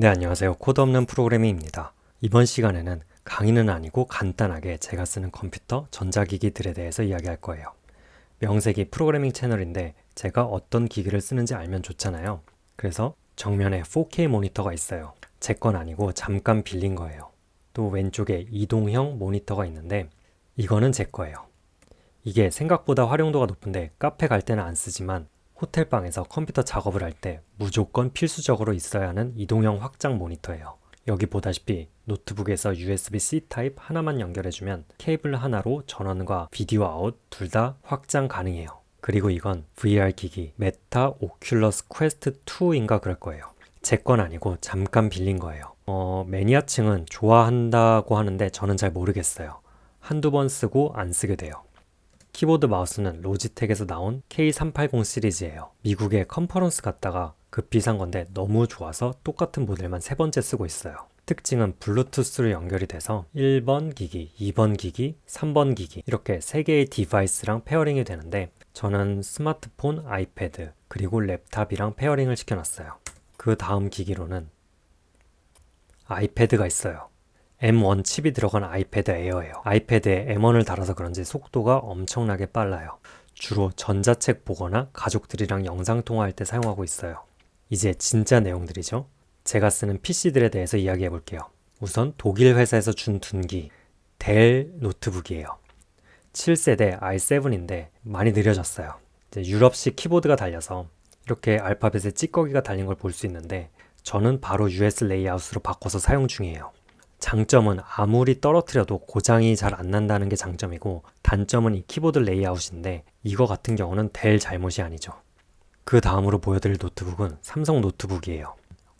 네, 안녕하세요. 코드 없는 프로그래밍입니다. 이번 시간에는 강의는 아니고 간단하게 제가 쓰는 컴퓨터, 전자기기들에 대해서 이야기할 거예요. 명색이 프로그래밍 채널인데 제가 어떤 기기를 쓰는지 알면 좋잖아요. 그래서 정면에 4K 모니터가 있어요. 제 건 아니고 잠깐 빌린 거예요. 또 왼쪽에 이동형 모니터가 있는데 이거는 제 거예요. 이게 생각보다 활용도가 높은데 카페 갈 때는 안 쓰지만 호텔방에서 컴퓨터 작업을 할 때 무조건 필수적으로 있어야 하는 이동형 확장 모니터예요. 여기 보다시피 노트북에서 USB-C 타입 하나만 연결해주면 케이블 하나로 전원과 비디오 아웃 둘 다 확장 가능해요. 그리고 이건 VR 기기 메타 오큘러스 퀘스트 2인가 그럴 거예요. 제 건 아니고 잠깐 빌린 거예요. 어, 매니아층은 좋아한다고 하는데 저는 잘 모르겠어요. 한두 번 쓰고 안 쓰게 돼요. 키보드 마우스는 로지텍에서 나온 K380 시리즈예요. 미국의 컨퍼런스 갔다가 급히 산 건데 너무 좋아서 똑같은 모델만 세 번째 쓰고 있어요. 특징은 블루투스로 연결이 돼서 1번 기기, 2번 기기, 3번 기기 이렇게 세 개의 디바이스랑 페어링이 되는데 저는 스마트폰, 아이패드 그리고 랩탑이랑 페어링을 시켜놨어요. 그 다음 기기로는 아이패드가 있어요. M1 칩이 들어간 아이패드 에어예요. 아이패드에 M1을 달아서 그런지 속도가 엄청나게 빨라요. 주로 전자책 보거나 가족들이랑 영상 통화할 때 사용하고 있어요. 이제 진짜 내용들이죠. 제가 쓰는 PC들에 대해서 이야기해 볼게요. 우선 독일 회사에서 준 둔기 델 노트북이에요. 7세대 i7인데 많이 느려졌어요. 유럽식 키보드가 달려서 이렇게 알파벳에 찌꺼기가 달린 걸 볼 수 있는데 저는 바로 US 레이아웃으로 바꿔서 사용 중이에요. 장점은 아무리 떨어뜨려도 고장이 잘 안 난다는 게 장점이고 단점은 이 키보드 레이아웃인데 이거 같은 경우는 델 잘못이 아니죠. 그 다음으로 보여드릴 노트북은 삼성 노트북이에요.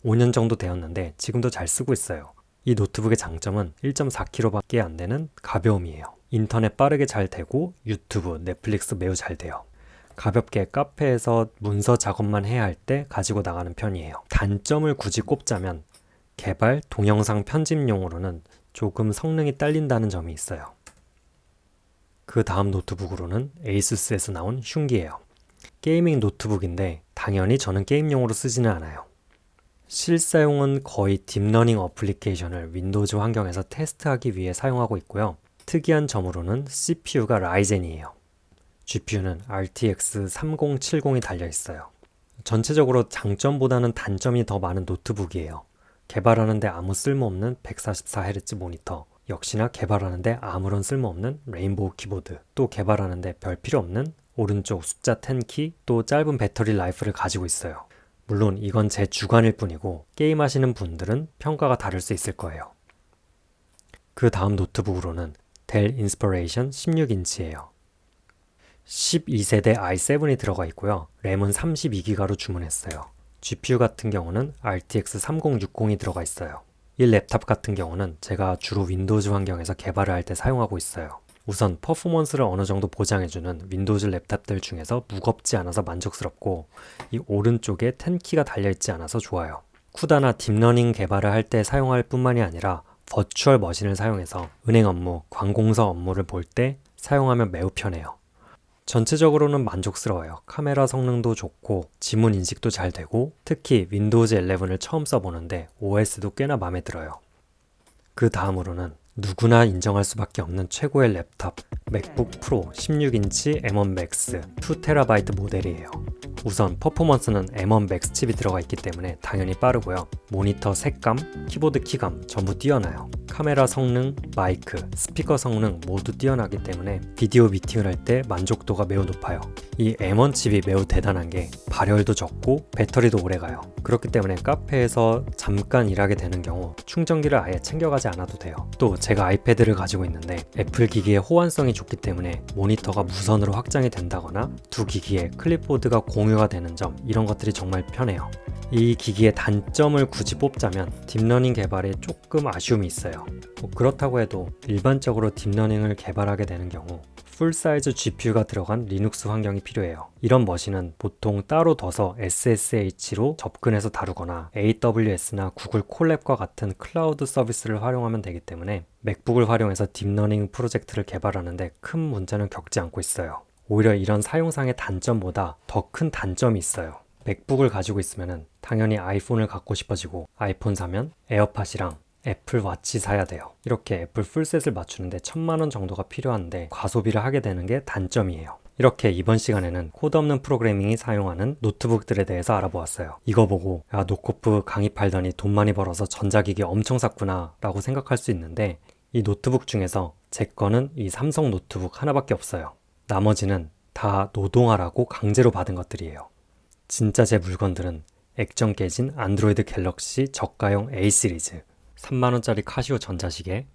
5년 정도 되었는데 지금도 잘 쓰고 있어요. 이 노트북의 장점은 1.4kg밖에 안 되는 가벼움이에요. 인터넷 빠르게 잘 되고 유튜브, 넷플릭스 매우 잘 돼요. 가볍게 카페에서 문서 작업만 해야 할 때 가지고 나가는 편이에요. 단점을 굳이 꼽자면 개발, 동영상 편집용으로는 조금 성능이 딸린다는 점이 있어요. 그 다음 노트북으로는 에이수스에서 나온 흉기예요. 게이밍 노트북인데 당연히 저는 게임용으로 쓰지는 않아요. 실사용은 거의 딥러닝 어플리케이션을 윈도우즈 환경에서 테스트하기 위해 사용하고 있고요. 특이한 점으로는 CPU가 라이젠이에요. GPU는 RTX 3070이 달려 있어요. 전체적으로 장점보다는 단점이 더 많은 노트북이에요. 개발하는데 아무 쓸모없는 144Hz 모니터, 역시나 개발하는데 아무런 쓸모없는 레인보우 키보드, 또 개발하는데 별 필요 없는 오른쪽 숫자 10키, 또 짧은 배터리 라이프를 가지고 있어요. 물론 이건 제 주관일 뿐이고 게임하시는 분들은 평가가 다를 수 있을 거예요. 그 다음 노트북으로는 델 인스퍼레이션 16인치예요. 12세대 i7이 들어가 있고요. 램은 32기가로 주문했어요. GPU 같은 경우는 RTX 3060이 들어가 있어요. 이 랩탑 같은 경우는 제가 주로 윈도우즈 환경에서 개발을 할 때 사용하고 있어요. 우선 퍼포먼스를 어느 정도 보장해주는 윈도우즈 랩탑들 중에서 무겁지 않아서 만족스럽고 이 오른쪽에 10키가 달려있지 않아서 좋아요. 쿠다나 딥러닝 개발을 할 때 사용할 뿐만이 아니라 버추얼 머신을 사용해서 은행 업무, 관공서 업무를 볼 때 사용하면 매우 편해요. 전체적으로는 만족스러워요. 카메라 성능도 좋고 지문 인식도 잘 되고 특히 윈도우즈 11을 처음 써보는데 OS도 꽤나 마음에 들어요. 그 다음으로는 누구나 인정할 수밖에 없는 최고의 랩탑 맥북 프로 16인치 M1 Max 2TB 모델이에요. 우선 퍼포먼스는 M1 Max 칩이 들어가 있기 때문에 당연히 빠르고요. 모니터 색감, 키보드 키감 전부 뛰어나요. 카메라 성능, 마이크, 스피커 성능 모두 뛰어나기 때문에 비디오 미팅을 할 때 만족도가 매우 높아요. 이 M1 칩이 매우 대단한 게 발열도 적고 배터리도 오래 가요. 그렇기 때문에 카페에서 잠깐 일하게 되는 경우 충전기를 아예 챙겨가지 않아도 돼요. 또 제가 아이패드를 가지고 있는데 애플 기기의 호환성이 좋기 때문에 모니터가 무선으로 확장이 된다거나 두 기기에 클립보드가 공유가 되는 점 이런 것들이 정말 편해요. 이 기기의 단점을 굳이 뽑자면 딥러닝 개발에 조금 아쉬움이 있어요. 뭐 그렇다고 해도 일반적으로 딥러닝을 개발하게 되는 경우 풀사이즈 GPU가 들어간 리눅스 환경이 필요해요. 이런 머신은 보통 따로 둬서 SSH로 접근해서 다루거나 AWS나 구글 콜랩과 같은 클라우드 서비스를 활용하면 되기 때문에 맥북을 활용해서 딥러닝 프로젝트를 개발하는데 큰 문제는 겪지 않고 있어요. 오히려 이런 사용상의 단점보다 더 큰 단점이 있어요. 맥북을 가지고 있으면 당연히 아이폰을 갖고 싶어지고 아이폰 사면 에어팟이랑 애플 와치 사야 돼요. 이렇게 애플 풀셋을 맞추는데 천만 원 정도가 필요한데 과소비를 하게 되는 게 단점이에요. 이렇게 이번 시간에는 코드 없는 프로그래밍이 사용하는 노트북들에 대해서 알아보았어요. 이거 보고 야 노코프 강의 팔더니 돈 많이 벌어서 전자기기 엄청 샀구나 라고 생각할 수 있는데 이 노트북 중에서 제 거는 이 삼성 노트북 하나밖에 없어요. 나머지는 다 노동하라고 강제로 받은 것들이에요. 진짜 제 물건들은 액정 깨진 안드로이드 갤럭시 저가형 A 시리즈 3만원짜리 카시오 전자시계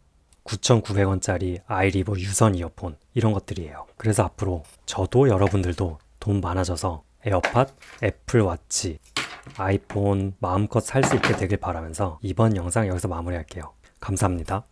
9,900원짜리 아이리버 유선 이어폰 이런 것들이에요. 그래서 앞으로 저도 여러분들도 돈 많아져서 에어팟, 애플 와치, 아이폰 마음껏 살 수 있게 되길 바라면서 이번 영상 여기서 마무리할게요. 감사합니다.